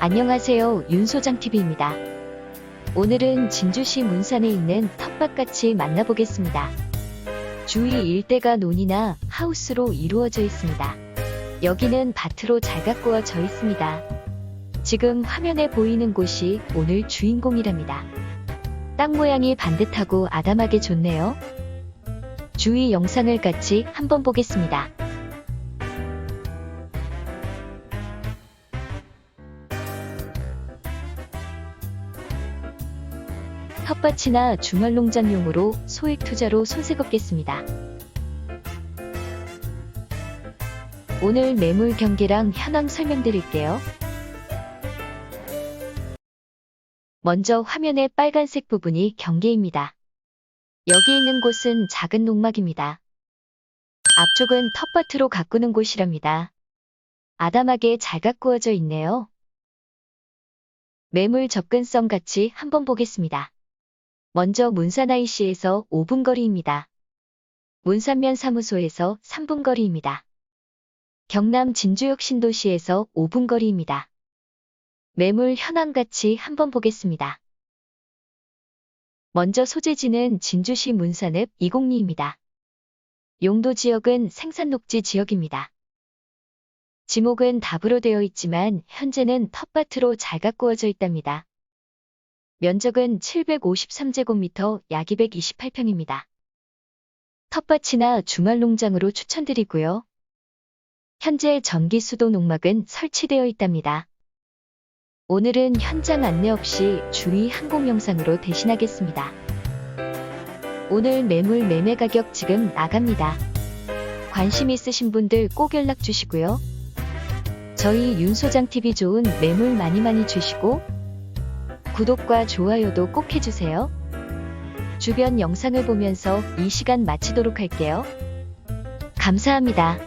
안녕하세요. 윤소장TV입니다. 오늘은 진주시 문산에 있는 텃밭같이 만나보겠습니다. 주위 일대가 논이나 하우스로 이루어져 있습니다. 여기는 밭으로 잘 가꾸어져 있습니다. 지금 화면에 보이는 곳이 오늘 주인공이랍니다. 땅 모양이 반듯하고 아담하게 좋네요. 주위 영상을 같이 한번 보겠습니다. 텃밭이나 주말농장용으로 소액 투자로 손색 없겠습니다. 오늘 매물 경계랑 현황 설명드릴게요. 먼저 화면의 빨간색 부분이 경계입니다. 여기 있는 곳은 작은 농막입니다. 앞쪽은 텃밭으로 가꾸는 곳이랍니다. 아담하게 잘 가꾸어져 있네요. 매물 접근성 같이 한번 보겠습니다. 먼저 문산 IC에서 5분 거리입니다. 문산면 사무소에서 3분 거리입니다. 경남 진주역 신도시에서 5분 거리입니다. 매물 현황 같이 한번 보겠습니다. 먼저 소재지는 진주시 문산읍 이곡리입니다. 용도 지역은 생산녹지 지역입니다. 지목은 답으로 되어 있지만 현재는 텃밭으로 잘 가꾸어져 있답니다. 면적은 753제곱미터 약 228평입니다. 텃밭이나 주말 농장으로 추천드리고요. 현재 전기 수도 농막은 설치되어 있답니다. 오늘은 현장 안내 없이 주의 항공 영상으로 대신하겠습니다. 오늘 매물 매매 가격 지금 나갑니다. 관심 있으신 분들 꼭 연락 주시고요. 저희 윤소장TV 좋은 매물 많이 많이 주시고 구독과 좋아요도 꼭 해주세요. 주변 영상을 보면서 이 시간 마치도록 할게요. 감사합니다.